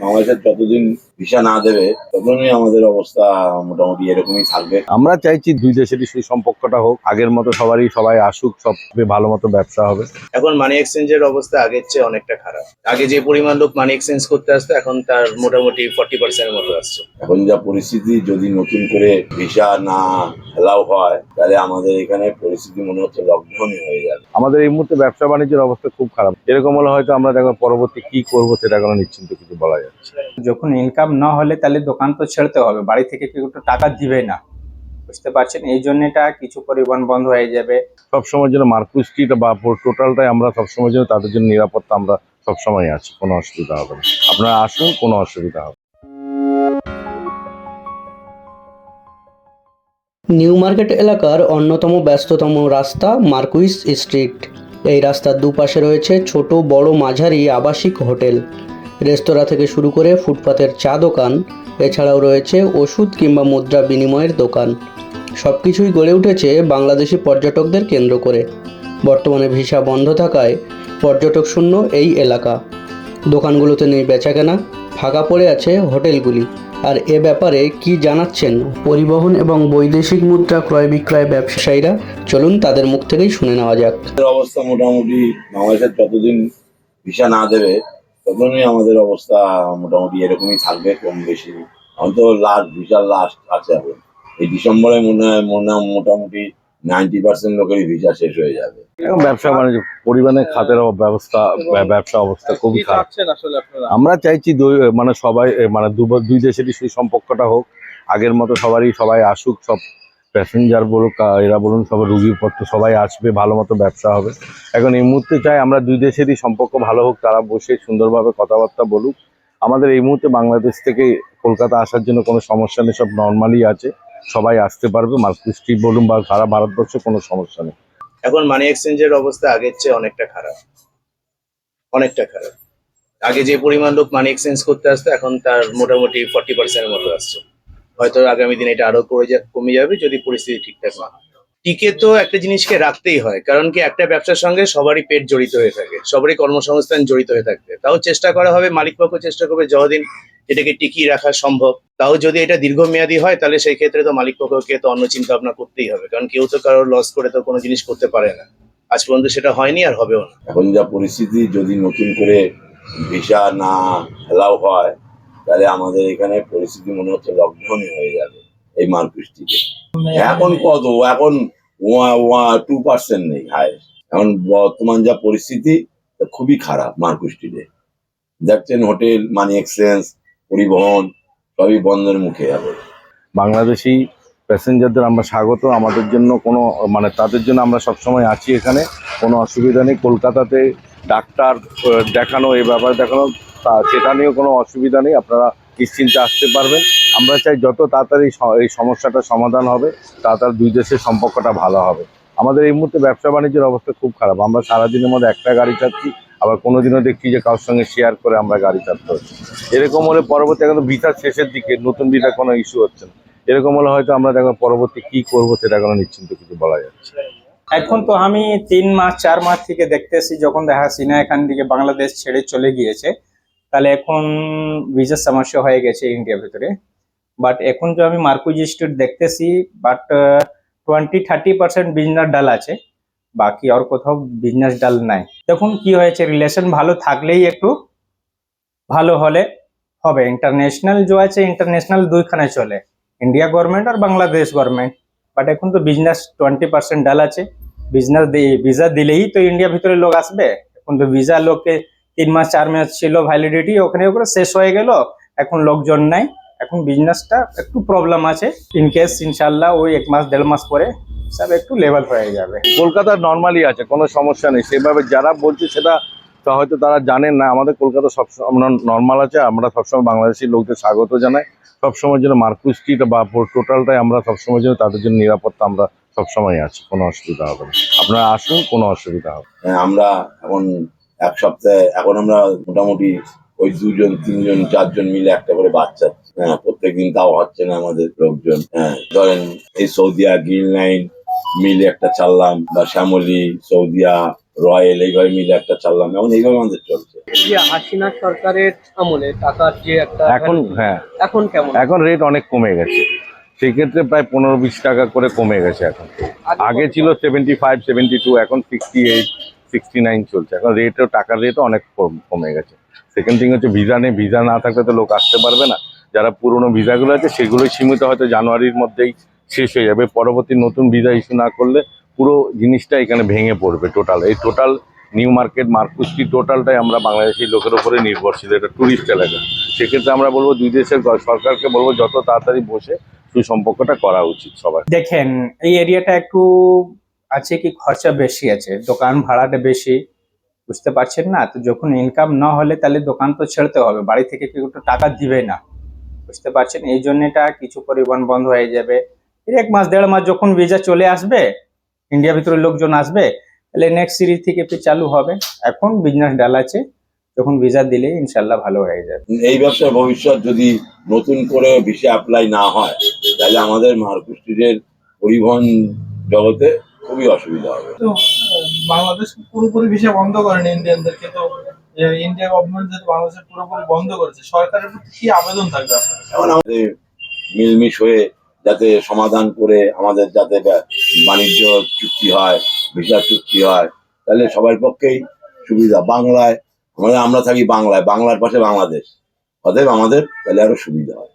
বাংলাদেশের যতদিন ভিসা না দেবে ততদিনই আমাদের অবস্থা মোটামুটি এরকমই থাকবে। আমরা চাইছি দুই দেশেরই সুসম্পর্কটা হোক। আগের মতো সবারই সবাই আসুক সব ভালো মতো ব্যবসা হবে। এখন মানি এক্সচেঞ্জের অবস্থা আগের চেয়ে অনেকটা খারাপ। আগে যে পরিমাণ লোক মানি এক্সচেঞ্জ করতে আসতো এখন তার মোটামুটি ফর্টি পার্সেন্টের মতো আসছে। এখন যা পরিস্থিতি যদি নতুন করে ভিসা না এলাও হয় তাহলে আমাদের এখানে পরিস্থিতি মনে হচ্ছে লকডাউনই হয়ে যাবে। আমাদের এই মুহূর্তে ব্যবসা বাণিজ্যের অবস্থা খুব খারাপ। এরকম হলে হয়তো আমরা দেখো পরবর্তী কি করব সেটা কোনো নিশ্চিন্ত কিছু বলা যাচ্ছে যখন ইনকাম না হলে তাহলে দোকান তো ছেড়তে হবে বাড়ি থেকে কেউ একটু টাকা দিবে না। বুঝতে পারছেন? এই জন্য এটা কিছু পরিবহন বন্ধ হয়ে যাবে। সবসময়ের জন্য মার্কুস স্ট্রিট বা টোটালটাই আমরা সবসময়ের জন্য তাদের জন্য নিরাপত্তা আমরা সবসময় আছি কোনো অসুবিধা হবে না। আপনারা আসুন কোনো অসুবিধা হবে নিউ মার্কেট এলাকার অন্যতম ব্যস্ততম রাস্তা মার্কুইস স্ট্রিট। এই রাস্তার দুপাশে রয়েছে ছোট বড় মাঝারি আবাসিক হোটেল। রেস্তোরাঁ থেকে শুরু করে ফুটপাতের চা দোকান, এছাড়াও রয়েছে ওষুধ কিংবা মুদ্রা বিনিময়ের দোকান। সব কিছুই গড়ে উঠেছে বাংলাদেশি পর্যটকদের কেন্দ্র করে। বর্তমানে ভিসা বন্ধ থাকায় পর্যটক শূন্য এই এলাকা। দোকানগুলোতে নেই বেচাকেনা, ফাঁকা পড়ে আছে হোটেলগুলি। আর এ ব্যাপারে কি জানাচ্ছেন পরিবহন এবং বৈদেশিক মুদ্রা ক্রয় বিক্রয় ব্যবসায়ীরা? চলুন তাদের মুখ থেকেই শুনে নেওয়া যাক। অবস্থা মোটামুটি বাংলাদেশের যতদিন ভিসা না দেবে ততদিনই আমাদের অবস্থা মোটামুটি এরকমই থাকবে কম বেশি। হয়তো লাস্ট ভিসার লাস্ট আছে এখন। এই ডিসেম্বরে মনে হয় মনে হয় মোটামুটি নাইনটি পার্সেন্ট লোকেরই ভিসা শেষ হয়ে যাবে। ব্যবসা বাণিজ্য পরিমাণে খাতের ব্যবস্থা ব্যবসা অবস্থা খুবই খারাপ। আমরা চাইছি দুই- মানে সবাই মানে দুই দেশেরই সেই সম্পর্কটা হোক। আগের মতো সবারই সবাই আসুক সব প্যাসেঞ্জার আহ, এরা বলুন সব রুগীপত্র সবাই আসবে ভালো মতো ব্যবসা হবে। এখন এই মুহূর্তে চাই আমরা দুই দেশেরই সম্পর্ক ভালো হোক তারা বসে সুন্দরভাবে কথাবার্তা বলুক। আমাদের এই মুহূর্তে বাংলাদেশ থেকে কলকাতা আসার জন্য কোনো সমস্যা নেই সব নর্মালি আছে। সবাই আসতে পারবে মার্কুস স্ট্রিট বলুন বা সারা ভারতবর্ষে কোনো সমস্যা নেই। এখন মানি এক্সচেঞ্জের অবস্থা আগের চেয়ে অনেকটা খারাপ। অনেকটা খারাপ। আগে যে পরিমাণ লোক মানি এক্সচেঞ্জ করতে আসতো এখন তার মোটামুটি ফর্টি পার্সেন্টের মতো আসছে। হয়তো আগামী দিনে এটা আরও কমে যাবে যদি পরিস্থিতি ঠিকঠাক না হয়। টিকে তো একটা জিনিসকে রাখতেই হয়, কারণ কি একটা ব্যবসার সঙ্গে সবারই পেট জড়িত হয়ে থাকে, সবারই কর্মসংস্থান জড়িত হয়ে থাকবে। তাও চেষ্টা করা হবে, মালিক পক্ষ চেষ্টা করবে যতদিন এটাকে টিকিয়ে রাখা সম্ভব। তাও যদি এটা দীর্ঘমেয়াদী হয়, তাহলে সেই ক্ষেত্রে তো মালিক পক্ষকে তো অন্য চিন্তা ভাবনা করতেই হবে, কারণ কেউ তো কারোর লস করে তো কোনো জিনিস করতে পারে না। আজ পর্যন্ত সেটা হয়নি আর হবেও না। এখন যা পরিস্থিতি, যদি নতুন করে ভিসা না এলাও হয় তাহলে আমাদের এখানে পরিস্থিতি মনে হচ্ছে লকডাউনই হয়ে যাবে এই মার্কুস্টিতে এখন কত? এখন টু পার্সেন্ট নেই হাই এখন বর্তমান যা পরিস্থিতি খুবই খারাপ মার্কুস্টিতে দেখছেন হোটেল মানি এক্সচেঞ্জ পরিবহন, সবই বন্ধের মুখে যাবে বাংলাদেশি প্যাসেঞ্জারদের আমরা স্বাগত। আমাদের জন্য কোনো মানে তাদের জন্য আমরা সবসময় আছি এখানে। কোনো অসুবিধা নেই। কলকাতাতে ডাক্তার দেখানো, এই ব্যাপার দেখানো তা সেটা নিয়েও কোনো অসুবিধা নেই, আপনারা নিশ্চিন্তে আসতে পারবেন। আমরা চাই যত তাড়াতাড়ি এই সমস্যাটা সমাধান হবে, তাড়াতাড়ি দুই দেশের সম্পর্কটা ভালো হবে। আমাদের এই মুহূর্তে ব্যবসা বাণিজ্যের অবস্থা খুব খারাপ। আমরা সারাদিনের মধ্যে একটা গাড়ি চাচ্ছি, আবার কোনো দিনও দেখছি যে কারোর সঙ্গে শেয়ার করে আমরা গাড়ি চালাতে হচ্ছে। এরকম হলে পরবর্তী এখন ভিসার শেষের দিকে, নতুন ভিসা কোনো ইস্যু হচ্ছে না। এরকম হলে হয়তো আমরা দেখো পরবর্তী কি করব সেটা কোনো নিশ্চিন্ত কিছু বলা যাচ্ছে। এখন তো আমি তিন মাস, চার মাস থেকে দেখতেছি, যখন দেখা সিনা এখান থেকে বাংলাদেশ ছেড়ে চলে গিয়েছে তাহলে এখন ভিসার সমস্যা হয়ে গেছে ইন্ডিয়ার ভিতরে। বাট এখন যে আমি মার্কুজ স্ট্রিট দেখতেছি but twenty thirty percent business dull আছে। বাকি আর কোথাও বিজনেস ডাল নাই। দেখুন কি হয়েছে রিলেশন ভালো থাকলেই একটু ভালো হলে হবে। ইন্টারন্যাশনাল যে আছে ইন্টারন্যাশনাল দুইখানে চলে। ইন্ডিয়া গভর্নমেন্ট আর বাংলাদেশ গভর্নমেন্ট বাট এখন তো বিজনেস টোয়েন্টি পার্সেন্ট ডাল আছে। বিজনেস ভিসা দিলেই তো ইন্ডিয়ার ভিতরে লোক আসবে। এখন তো ভিসা লোককে তিন মাস চার মাস ছিল ভ্যালিডিটি ওখানে ওখানে শেষ হয়ে গেল। এখন লোকজন নাই। এখন বিজনেসটা একটু প্রবলেম আছে। ইন কেস ইনশাল্লাহ ওই এক মাস দেড় মাস পরে সব একটু লেভেল হয়ে যাবে। কলকাতা নর্মালি আছে কোনো সমস্যা নেই। সেভাবে যারা বলছে সেটা হয়তো তারা জানেন না। আমাদের কলকাতা সব নর্মাল আছে। আমরা সবসময় বাংলাদেশি লোকদের স্বাগত জানাই। সবসময়ের জন্য মার্কুস স্ট্রিট বা টোটালটাই আমরা সবসময়ের জন্য তাদের জন্য নিরাপত্তা আমরা সবসময় আছি। কোনো অসুবিধা হবে না। আপনারা আসুন কোনো অসুবিধা হবে হ্যাঁ, আমরা এখন এক সপ্তাহে এখন আমরা মোটামুটি ওই দুজন তিনজন চারজন মিলে একটা করে বাচ্চা। হ্যাঁ প্রত্যেকদিন তাও হচ্ছে না আমাদের লোকজন। হ্যাঁ ধরেন এই সৌদিয়া গ্রিন লাইন মিলে একটা চাললাম বা শ্যামলি সৌদিয়া রয়েল এইভাবে মিলে একটা চাললাম। এখন এইভাবে আমাদের চলছে। হাসিনা সরকারের আমলে টাকার যে একটা এখন হ্যাঁ। এখন কেমন? এখন রেট অনেক কমে গেছে। সেক্ষেত্রে প্রায় পনেরো বিশ টাকা করে কমে গেছে এখন। আগে ছিল সেভেন্টি ফাইভ সেভেন্টি টু এখন সিক্সটি এইট সিক্সটি নাইন চলছে। এখন রেটও টাকার রেটও অনেক কম- গেছে। সেকেন্ড থিং হচ্ছে ভিসা নেই ভিসা না থাকলে তো লোক আসতে পারবে না। যারা পুরনো ভিসাগুলো আছে, সেগুলোই সীমিত, হয়তো জানুয়ারির মধ্যেই শেষ হয়ে যাবে। পরবর্তী নতুন ভিসা ইস্যু না করলে পুরো জিনিসটা এখানে ভেঙে পড়বে টোটাল এই টোটাল নিউ মার্কেট মার্কুস্টি টোটালটাই আমরা বাংলাদেশি লোকের উপরে নির্ভরশীল। এটা ট্যুরিস্ট এলাকা। সেক্ষেত্রে আমরা বলব, দুই দেশের সরকারকে বলব, যত তাড়াতাড়ি বসে সুসম্পর্কটা করা উচিত সবার। দেখেন, এই এরিয়াটা একটু আছে কি খরচা বেশি আছে? দোকান ভাড়াটা বেশি? বুঝতে পারছেন না? তো যখন ইনকাম না হলে তাহলে দোকান তো ছেড়তে হবে। বাড়ি থেকে কেউ একটু টাকা দিবে না। বুঝতে পারছেন? এই জন্য এটা কিছু পরিবহন বন্ধ হয়ে যাবে। এক মাস, দেড় মাস যখন ভিসা চলে আসবে ইন্ডিয়া ভিতরে লোকজন আসবে, তাহলে নেক্সট সিরিজ থেকে চালু হবে। এখন বিজনেস ডাল আছে। যখন ভিসা দিলে ইনশাল্লাহ ভালো হয়ে যাবে। এই ব্যবসার ভবিষ্যৎ যদি নতুন করে ভিসা অ্যাপ্লাই না হয়, তাহলে আমাদের মার্কুস্টিজের পরিবহন জগতে খুবই অসুবিধা হবে। তো বাংলাদেশ পুরোপুরি বিষয় বন্ধ করেন ইন্ডিয়ানদেরকে তো ইন্ডিয়া গভর্নমেন্ট যেহেতু বাংলাদেশে পুরোপুরি বন্ধ করেছে সরকারের প্রতি কি আবেদন থাকবে আপনার এখন আমাদের মিলমিশ হয়ে যাতে সমাধান করে আমাদের যাতে বাণিজ্য চুক্তি হয় ভিসা চুক্তি হয় তাহলে সবার পক্ষেই সুবিধা। বাংলায় আমাদের আমরা থাকি বাংলায় বাংলার পাশে বাংলাদেশ। অতএব আমাদের তাহলে আরও সুবিধা হয়।